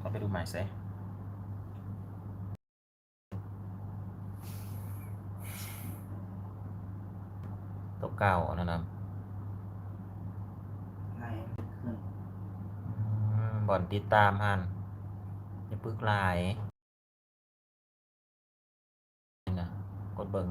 เราไปดูใหม่สิตัวเก่าอันนั้นนะไล่ขึ้นอืมบ่อนติดตามหันอย่าปึกหลายนี่นะกดเบิ่ง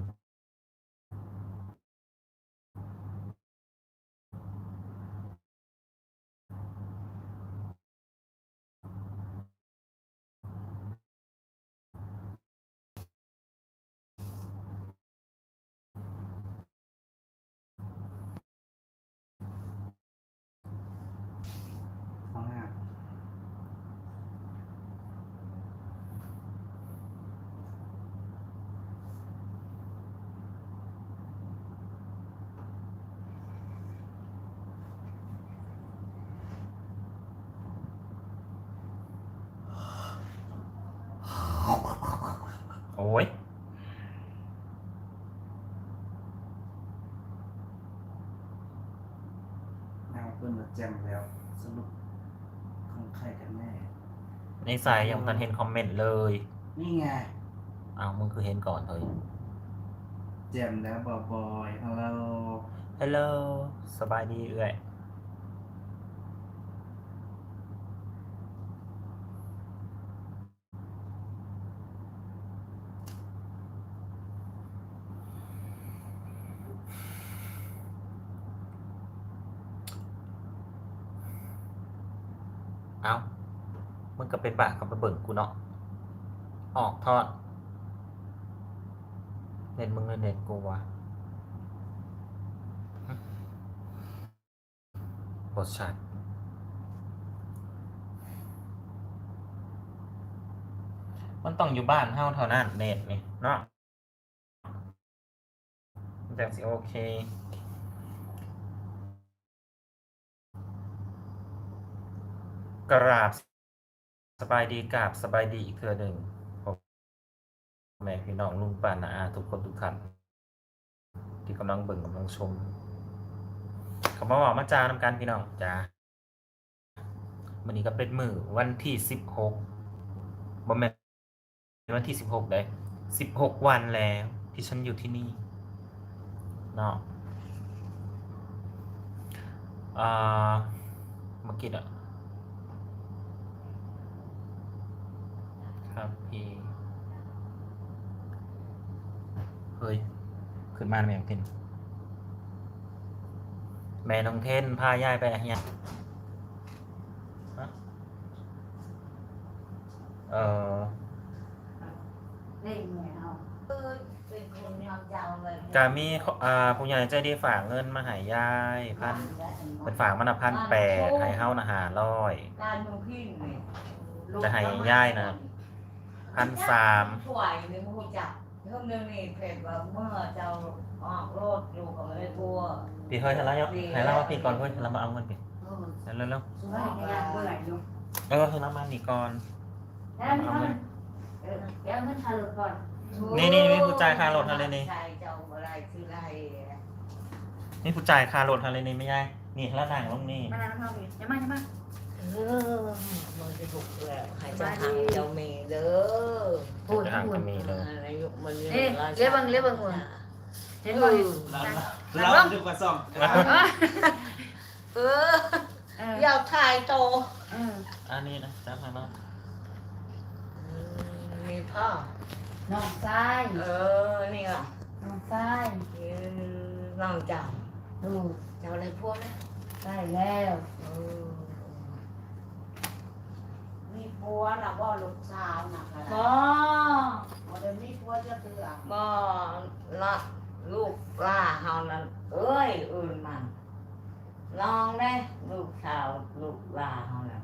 ยแนวเปิ้ลมาแจมแล้ว สรุปของใครกันแน่ ในสายยังทันเห็นคอมเมนต์เลย นี่ไง อ้าวมึงคือเห็นก่อนเถอะแจมแล้วบอยบอยฮัลโหลฮัลโหลสบายดีเอื้อยเอา มึงก็ไปปากกับไปเบิ่งกูเนาะออกทอดเน็ตมึงเลยเน็ตกูวะบทชัดมันต้องอยู่บ้านเท่าเท่านั้นเน็ตนี่เนาะมันจังสิโอเคกราบ สบายดีกาบสบายดีอีกเทือหนึ่งพ่อแม่พี่น้องลุงป้านาอาทุกคนทุกท่านที่กำลังเบิ่งกำลังชมเขามาบอกมาจานำกันพี่น้องจ้าวันนี้ก็เป็นมือวันที่สิบหกบ่แม่วันที่สิบหกเลยสิบหกวันแล้ว ที่ฉันอยู่ที่นี่เนาะอ่าเมื่อกี้อะ ครับพี่เฮ้ย ขึ้นมาแม่งเทนแม่น้องเทนพายายไปอะไรเนี่ยฮะเออเล่นไงเอาเออเป็นคนยาวๆเลยกามีอ่าผู้ใหญ่ใจดีฝากเงินมาใหายยาย พันเป็นฝากมันพันแปดให้เฮานะหาร้อย การมึงพี่นี่จะให้ย่ายนะ พันสามช่วยในมือจับเพิ่มเรื่องนี้เพจว่าเมื่อเจ้าออกรถอยู่กับไม่ได้ทั่วพี่เฮ้ยให้เราให้เรามาพี่ก่อนเฮ้ยให้เรามาเอาเงินพี่เออเร็วเร็วสุดท้ายก็ยังเบื่ออยู่ๆเออให้เรามานี่ก่อนแล้วมันเออเดี๋ยวมันทะลุก่อนนี่นี่นี่ผู้จ่ายค่ารถเท่าไหร่นี่ใช่เจ้าอะไรคืออะไรนี่ผู้จ่ายค่ารถอะไรนี่ไม่ยายนี่แล้วนั่งลงนี่มาแล้วมาอย่ามาอย่ามา เออมันจะถูกแล้วให้เจ้าทางเจ้าเมย์เด้อพูดจะห่างพูกัดนมีเลยอะไรอยู่มันเอ๊ะเรียกบังเรียกบังหุ่นเห็นบ่เห็นเราดูกระซ่อมเออเอออยากถ่ายโตเอออันนี้นะจับมาเนาะมีพ่อน้องซ้ายเออนี่อะน้องซ้ายน้องเจ้าดูกเจ้าอะไรพวกนี้ได้แล้ว เออ มีผัวนะบ่ลูกสาวนะคะบอบ่ได้มีผัวจะเตือบ่ละลูกล่าเฮานั้นเอ้ยอื่นมันลองได้ลูกสาวลูกล่าเฮานั้น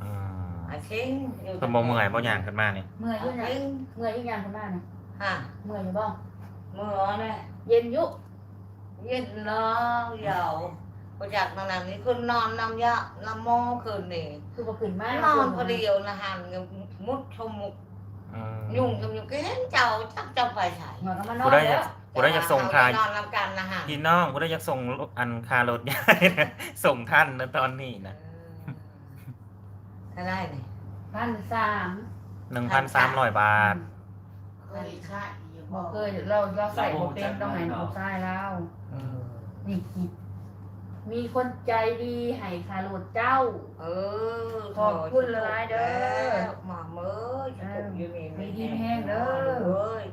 อืมอาชิงอยู่เพิ่นบ่เมื่อยบ่ย่างขึ้นมานี่เมื่อยอยู่อานะชิงเมื่อยอยู่ยังคนบ้านนะฮะเมื่อยอยู่บ้างเมื่อเนี่ยเย็นอยุเย็น แล้วเดี๋ยวประจักษ์นานนี้คุณนอนน้ำยะน้ำโมคืนนี่คือบ่ขึ้นมานอนพอเดียวนะหันมุดชมมุกอืมยุ่งชมยุกก็เห็นเจ้าจักเจ้าไปใส่หน่อยก็มานอกูนได้อแล้ยาวกกูได้อยากส่งทายนอนนำกันนะฮะพี่น้องกูได้อยากส่งอันคารถยายนะส่งท่านนะตอนนี้นะถ้าได้นี่พันสามหนึ่งพันสามร้อยบาทเคยใช่อยู่บบ่อกเคยเราเราใส่โปรเต็มต้องไหนถูกใช่แล้วนี่คิด มีคนใจดีให้คาโรดเจ้า เออขอบคุณหลายๆเด้อมาเมื่อจะตกอยู่นี่มีดีแห้งเด้อเอ้ย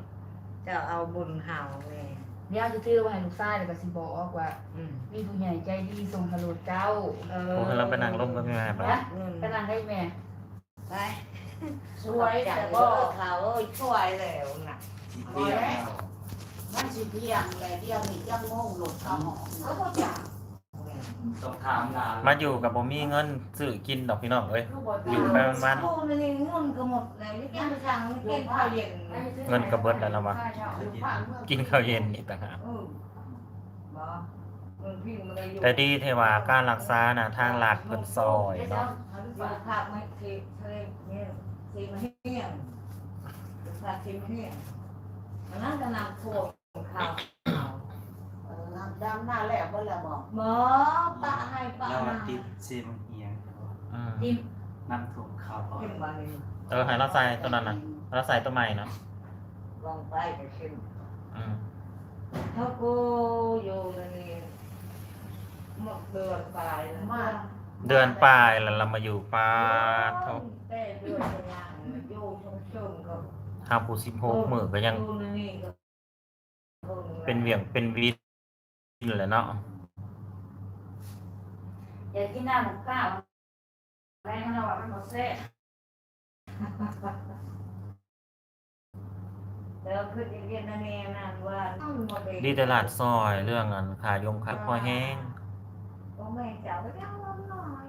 จะเอาบุญเฮาแม่เดี๋ยวจะซื้อไว้ให้ลูกชายแล้วก็สิบอกว่าอืมมีผู้ใหญ่ใจดีส่งคาโรดเจ้า เอโอ้ให้เราไปนั่งร่มกันไม่ได้ปะนะอืมกำลังให้แม่ไปสวยแต่แต่ก็บ่เขาเอ้ยช่วยแล้วน่ะสิเที่ยวแล้วมันสิเที่ยงเลยเที่ยงนี่ยังงงหลุดเข้าหอเขาก็อยาก ต้องถามหลานมาอยู่กับบ่มีเงินซื้อกินดอกพี่น้องเอ้ยคือบ่อยู่ไปวัน โอ้นี่เงินก็หมดเลยนี่ยังทางไม่เกินข้าวเย็นเงินก็เบิดแล้วนะวะอยู่ภาคเมืองกินข้าวเย็นอีกต่างหากเออบ่เงินพี่มันเลยอยู่แต่ดีเทว่าการรักษาน่ะทางรัฐเพิ่นซอยเนาะอยู่ภาคไม่ทีทะเลเนี่ยทีมันเฮี้ยงภาคทีมันเฮี้ยงมันนั่งกันนำท่วมข้าวเออน้ำ ดำหน้าแหลกบ่แล้วบ่หมอปะให้ปะแล้วมาติดเซมเฮียงอืมจิ้มน้ำท่วมข้าวอ่อนขึ้นมาเลยเออให้เราใส่ตัวนั้นน่ะเราใส่ตัวใหม่เนาะลองไปก็ขึ้นอืมถ้ากูอยู่ในนี้หมดเดือนปลายแล้วมาเดือนปลายแล้วเรามาอยู่ปาเท่าแต่เดือนจะยังอยู่ชมชมๆก็ห้าปูสิบหกมื้อก็ยังอยู่ในนี้ก็เป็นเหวี่ยงเป็นวิ ตแหละเนาะอยากกินน้ำหมูข้าวแรงมันเอาว่ามันหมดเซ่แล้วขึ้นเย็นๆนั่นเองนั่นว่าต้องมาเป็นดีตลาดซอยเรื่องอันขายงขายพอแห้งโอ้แม่จ๋าไปเอาลงหน่อย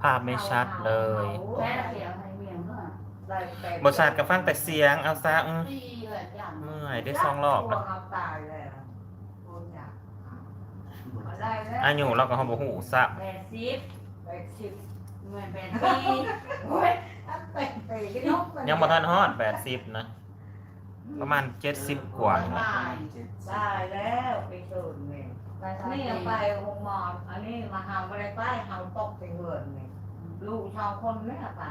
ภาพไม่ชัดเลยแม่เสียให้เมียเมื่อได้แต่บริษัทกับฟังแต่เสียงเอาซะอืมปีแหละจ้ะเมื่อยได้สองรอบแล้แล้ว ว เอาตายแล้วโอ้จ๋าเอาได้แล้วอายุเราก็เขาบอกหูซับแปดสิบแปดสิบเหมือนแปดปีโอ้ยอันเป็นปีก็ยกยังบ่ทันฮอดแปดสิบนะ ประมาณเจ็ดสิบกว่านี่แหละได้แล้วไปสูนนี่ไปสามนี่ปีเอาไปหงหมอนอันนี้มาหาไปใต้หาตกไปเหือนนี่ลูกชาวคนไม่เอาไป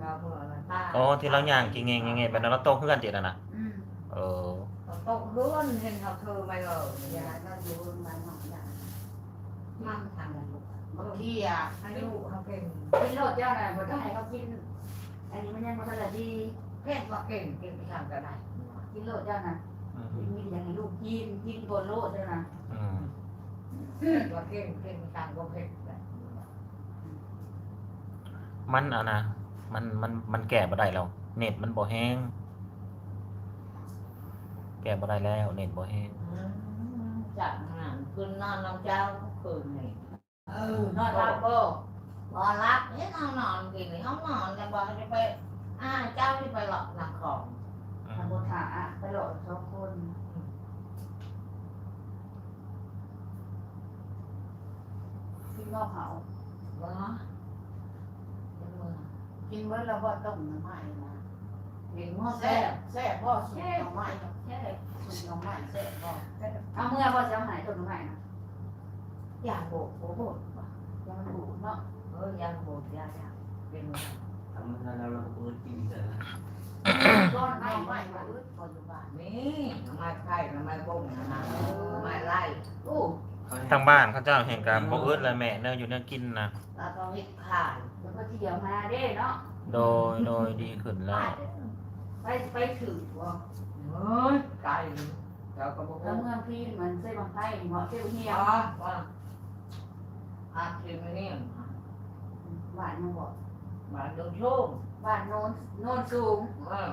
เราเหือนตาโอ้ที่เราย่างกินเงงเงงไปแล้วเราโตเพื่อนติดอะนะอืมเออ ตกเหือนเห็นเขาเธอไปเลยอย่าก็อยู่มันหนักอย่ามั่งทางนั้นลูกบางทีอะอายุเขาเป็นกินโลดเจ้าน่ะบ่ต้องให้เขากิน อันนี้มันยังบ่ทันละดีเพศว่าเก่งกินไปทางก็ได้กินโลดเจ้าน่ะอืมกินมีอย่างให้ลูกกินกินบนโลดเจ้าน่ะอืมเพศว่าเก่งกินไปทางก็เพศได้มันอะนะมันมันมันแก่บ่ได้แล้วเน็ตมันบ่แห้ง แก่บ่ได้แล้ว เน็ตบ่แห้งจากนั้นคืนนอนน้ำเจ้าคืนนี่เออนอนรับบ่พอรับนี่เขานอนกินนี่เขานอนจะบอกจะไปอ่าเจ้าที่ไปหลอกหนักของอืทำมบ่ถ่าอะไปโลดสองคนกินบ่เขาบ่เป็นมือกินเมื่อแล้วบ่ต้มน้ำไม้นะ เห็นมือแซ่แซ่บแซ่บบ่สุกน้ำไม้ใช่สุกน้ำไม้แซ่บบ่เอาเมื่อบ่จะเอาหายต้นไม้น่ะอยากโบกโบกโบกยังมันบูดเนาะเออยังโบกยากยากเป็นมือทำให้เราเราเปิดกินเถอะก้อนไม่ไม้ไม่ไม้มาอึดปัจจุบันนี่ไม้ไผ่ไม้บุ้งนะไม้ไล่โอ้ทางบ้านเขาเจ้าแห่งการบ่อึดเลยแม่เนื้ออยู่เนื้อกินนะแล้วก็วิดขายแล้วก็ที่เดียวมาเด้เนาะโดยโดยดีขึ้นแล้ว ไปไปถือบ่เฮ้ยไก่เจ้าก็บอกแล้วเมื่อพี่เหมือนเส้นบางไผ่เหมาะเส้นเหี่ยวว่าว่าอาคิมนี่บ้านยังบอกมาดูโชมบ้านโน้นโน้นสูงเออ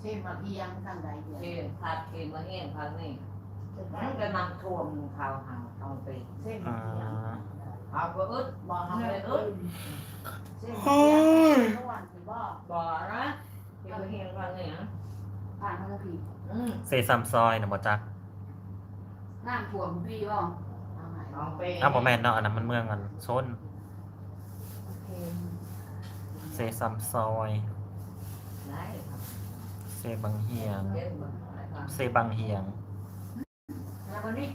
เช่นมาเพียงทางใดเดียวที่พัดคิมมาเห็นพัดนี่มันก็นำท่วมข่าวหางทองปีเส้นมาเพียงเอาก็อึดบ่ทำเลยอึดเส้นมาเพียงนวลสิบ่บ่นะ ที่มาเห็นพัดนี่นะบ้านเขาจะผีอืมเซซัมซอยนะบ่จักน้ำท่วมพี่บ่เอาไงทองปีอ้าวบ่แม่นเนาะอันนั้นมันเมืองกันโซนโอเคเซซัมซอย ได้ครับเซบังเฮียงเย็นบ่ได้ครับเซบังเฮียง แล้ววันนี้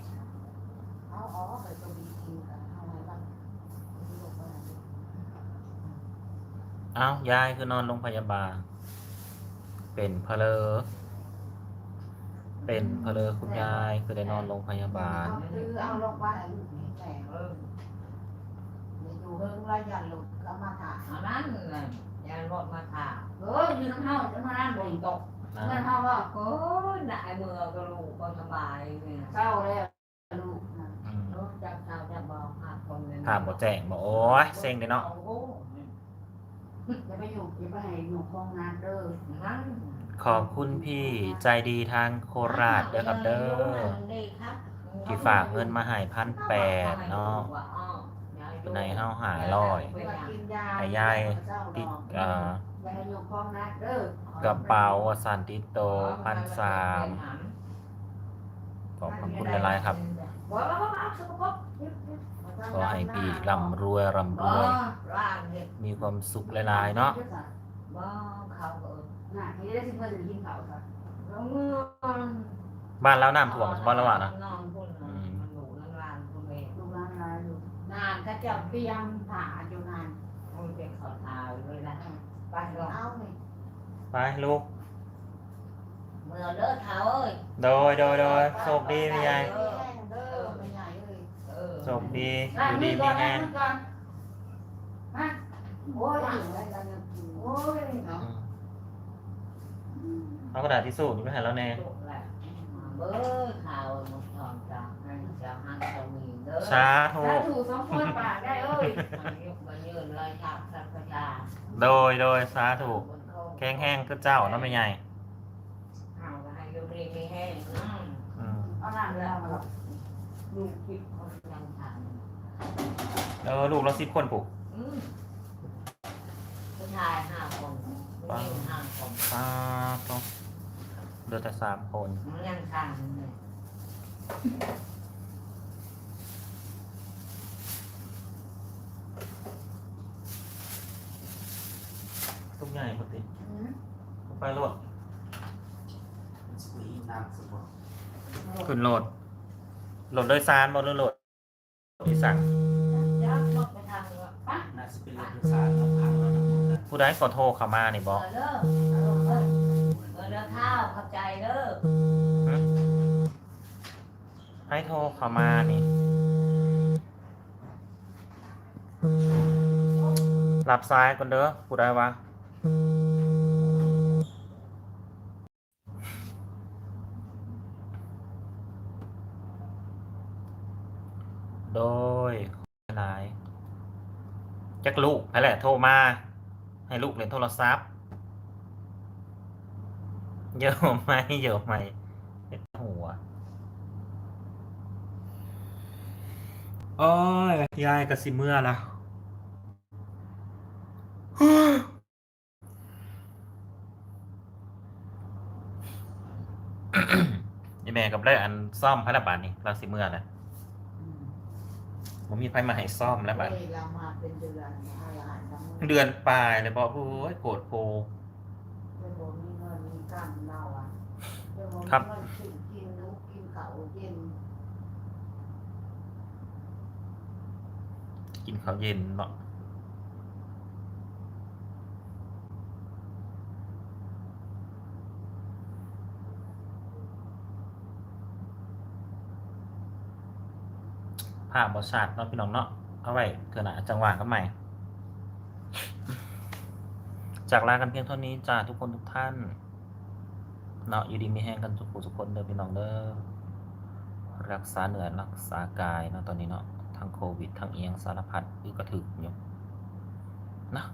เอาอ๋อไปตัวบีกินกันเอาไงบ้างลูกว่าอะไรอ้าวยายคือนอนโรงพยาบาล เป็นเพลอเป็นเพลอคุณยายคือได้นอนโรงพยาบาลคือเอาลงไปให้ลูกนี่แหละเอออย่าอยู่เฮิงไรอย่าหลุดก็มาถ่ายอันนั้นน่ะยายรถมาถ่าเอออยู่น้ำเฮาจะมานั่นบ่ตกอ่าเงินเฮาว่าโอ้ยได้เมื่อก็ลูกก็สบายเนี่ยเศร้าแล้วลูกนะอืมรถจับเท้าจับบอกหาคนเลยถามบ่แจ้งบ่โอ้ยเซ็งเด้เนาะ โอ้โหอย่าไปอยู่อย่าไปให้อยู่ห้องน้ำเด้อนั่นขอบคุณพี่ใจดีทางโคราชเด้อครับเด้อที่ฝากเงินมาให้พันแปดเนาะเป็นในเฮาหาร้อยเวลากินยาให้ยายติดอ่ากระเป๋าสันติโตพันสามขอบคุณหลายๆครับ ขอให้พี่ร่ำรวยร่ำรบ่วยร่างเด็กมีความสุขหลายๆเนาะบ่เขาก็น่ะให้ได้สิเพิ่นกินข้าวค่ะลงมือบ้านแล้วน้ำท่วมบ้านแล้วว่ะนะนอนพุ่นน่ะมันอยู่นั่นร้านพุ่นเองลูกหลานหลายอยู่นานก็จะเตรียมผ่าอยู่นานมันเป็นขอทาวเลยนะไปก็เอานี่ไปลูกเมื่อเลิกเท้าเอ้ยโดยโดยโดยโชคดีพี่ยาย โชคดีอล้างยู่มืดีอก่มีอนแฮล้างงมือก่อนฮะโอ้ยย่างอะไรกันเนี่ยกินโอ้ยเนาะเอากระดาษทิชชู่นี่ไปให้แล้วแน่ลูกแหละเบ้อข่าวหมดทองจ้าให้เจ้าหันเจ้ามีเด้อสาธุถ้าถูกสองคนปากได้เอ้ยมันยกมายืนเลยทักสัพพยาโดยโดยสาธุแข็งแห้งคือเจ้าเนาะไม่ใหญ่เอาไปให้ดูดีไม่แห้งอืมอืมเอาหน้าไปเอามาหรอกลูกคิดคนยังท เออลูกเราสิบคนผูกำอืมผู้ชายห้าคนผู้หญิงห้าคนป้าต้องเดือแต่สามคน มันยังทำเลยทุกใหญ่หมดติอืมไปโหลดสกุยน้ำสมบูรณ์ขึ้นโหลดโหลดโดยสารบนโหลดที่ สั่งยักษ์บอกไปทางว่าปะน่าจะเป็นเรื่องสารน้ำพังแล้วน้ำมันผู้ใดขอโทรเข้ามานี่บเออกอเด้อเอาลงเด้อเออเด้อข้าวเข้าใจเด้อให้โทรเข้ามานี่รับสายก่อนเด้อผู้ใดวะโด ยหลายจักลูกนั่นแหละโทรมา ให้ลูกเล่นโทรศัพท์เยอะไหมเยอะไหมหัวโอ้ยยายกะสิเมื่อละยี่แม่กับได้อันซ่อมพระบาทนี่เราสิเมื่อนะ ผมมีไฟมาให้ซ่อมแล้วบัดเอ้ยเรามาเป็นเดือนอะไรอ่านน้ำมือเดือนปลายเลยบอกโอ้ยโกรธโพเดี๋ยวผมมีเงินมีกำเราอะเดี๋ยวผมครับมีเงินกินกินลูกกินเขาเย็นกินข้าวเย็นเนาะ ภาพบอชาติเนาะพี่น้องเนาะเอาไว้เถอะนะจังหวะกันใหม่ จากลากันเพียงเท่านี้จ้าทุกคนทุกท่านเนาะอยู่ดีมีแห้งกันทุกผู้ทุกคนเด้อพี่น้องเด้อรักษาเหนื่อยรักษากายเนาะตอนนี้เนาะทั้งโควิดทั้งเอียงสารพัดอือกระถึกอยู่นะ